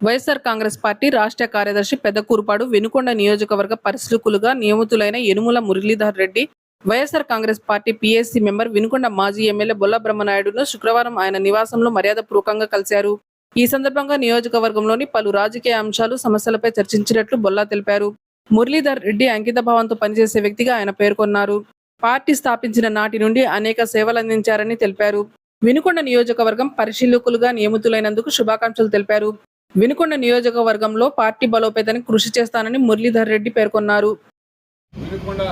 YSR Congress party రాష్ట్ర కార్యదర్శి పెద్దకూరుపాడు వెనుకొండ నియోజకవర్గ పరిశీలకులుగా నియమితులైన Yanumula Muralidhar Reddy YSR Congress party PSC member Vinukonda మాజీ ఎమ్మెల్యే బొల్ల బ్రహ్మనాయుడును శుక్రవారం ఆయన నివాసంలో మర్యాదపూర్వకంగా కలిశారు. ఈ సందర్భంగా నియోజకవర్గంలోని పలు రాజకీయ అంశాలు సమస్యలపై చర్చించినట్లు బొల్లా తెలిపారు. మురళీధర్ రెడ్డి అంకిత భావంతో పనిచేసే వ్యక్తిగా ఆయన పేర్కొన్నారు. పార్టీ స్థాపించిన నాటి నుండి అనేక సేవలు అందించారని తెలిపారు. వినుకొండ నియోజకవర్గం పరిశీలకులుగా నియమితులైనందుకు శుభాకాంక్షలు తెలిపారు. వినుకొండ నియోజకవర్గంలో పార్టీ బలోపేతానికి కృషి చేస్తానని మురళీధర్ రెడ్డి పేర్కొన్నారు. వినుకొండ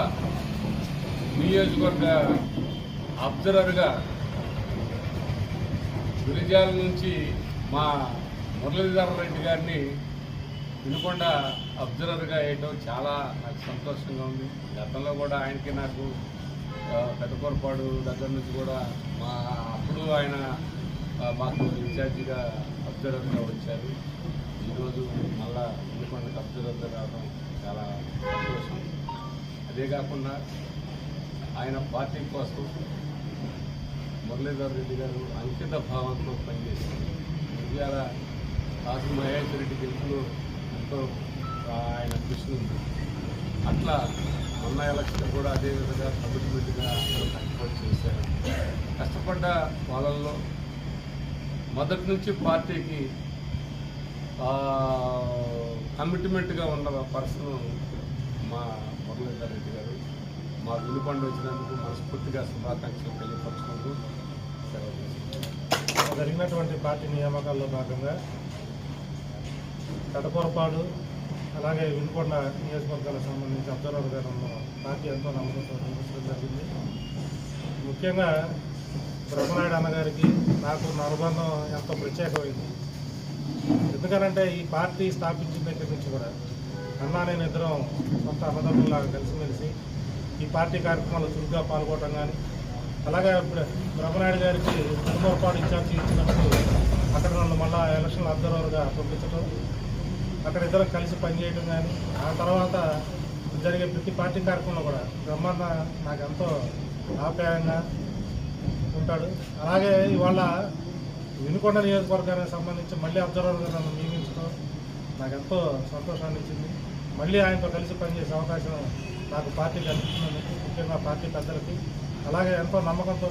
నియోజకవర్గ అబ్జర్వర్గా గురిజాల నుంచి మా మురళీధర రెడ్డి గారిని వినుకొండ అబ్జర్వర్గా వేయటం చాలా నాకు సంతోషంగా ఉంది. గతంలో కూడా ఆయనకి నాకు పెద్ద పెద్దకొరపాడు దగ్గర నుంచి కూడా మా అప్పుడు ఆయన మాకు ఇన్ఛార్జిగా అబ్జర్వర్గా వచ్చారు. ఈరోజు మళ్ళా ఎందుకంటే అబ్జర్వర్గా రావడం చాలా సంతోషం. అదే కాకుండా ఆయన పార్టీ కోసం మురళీధర్ రెడ్డి గారు అంకిత భావంతో పనిచేశారు ఇవాళ కాసు మహేష్ రెడ్డి గెలుపులో ఎంతో ఆయన కృషి ఉంది. అట్లా మొన్న ఎలక్షన్ కూడా అదేవిధంగా కమిట్మెంట్గా అందరూ కష్టపడి చేశారు. కష్టపడ్డ వాళ్ళల్లో మొదటి నుంచి పార్టీకి కమిట్మెంట్గా ఉన్న పర్సన్ మా మురళీధర్ రెడ్డి గారు. మా వినుకొండ వచ్చినందుకు మనస్ఫూర్తిగా శుభాకాంక్షలు తెలియపరచుకుంటూ సెలవు జరిగినటువంటి పార్టీ నియామకాల్లో భాగంగా కడపొరపాడు అలాగే వినుకొండ నియోజకవర్గాలకు సంబంధించి అబ్జర్వర్ గారు పార్టీ ఎంతో నమ్మకంతో జరిగింది. ముఖ్యంగా బ్రహ్మనాయుడు అన్నగారికి నాకు నా అనుబంధం ఎంతో ప్రత్యేకమైంది. ఎందుకనంటే ఈ పార్టీ స్థాపించిన దగ్గర నుంచి కూడా అన్నా నేను ఇద్దరం సొంత అన్నదమ్ములాగా కలిసిమెలిసి ఈ పార్టీ కార్యక్రమాల్లో చురుగ్గా పాల్గొనడం కానీ అలాగే ఇప్పుడు బ్రహ్మనాయుడు గారికి కుటుంబపాటు ఇన్ఛార్జ్ ఇచ్చినప్పుడు అక్కడ నన్ను మళ్ళా ఎలక్షన్ అబ్జర్వర్గా పంపించడం అక్కడ ఇద్దరం కలిసి పనిచేయడం కానీ ఆ తర్వాత జరిగే ప్రతి పార్టీ కార్యక్రమంలో కూడా బ్రహ్మాండ నాకు ఎంతో ఆప్యాయంగా ఉంటాడు. అలాగే ఇవాళ వినుకొండ నియోజకవర్గానికి సంబంధించి మళ్ళీ అబ్జర్వర్గా నన్ను నియమించడం నాకు ఎంతో సంతోషాన్ని ఇచ్చింది మళ్ళీ ఆయనతో కలిసి పనిచేసే అవకాశం నాకు పార్టీ కల్పించినందుకు ముఖ్యంగా పార్టీ పెద్దలకి అలాగే ఎంతో నమ్మకంతో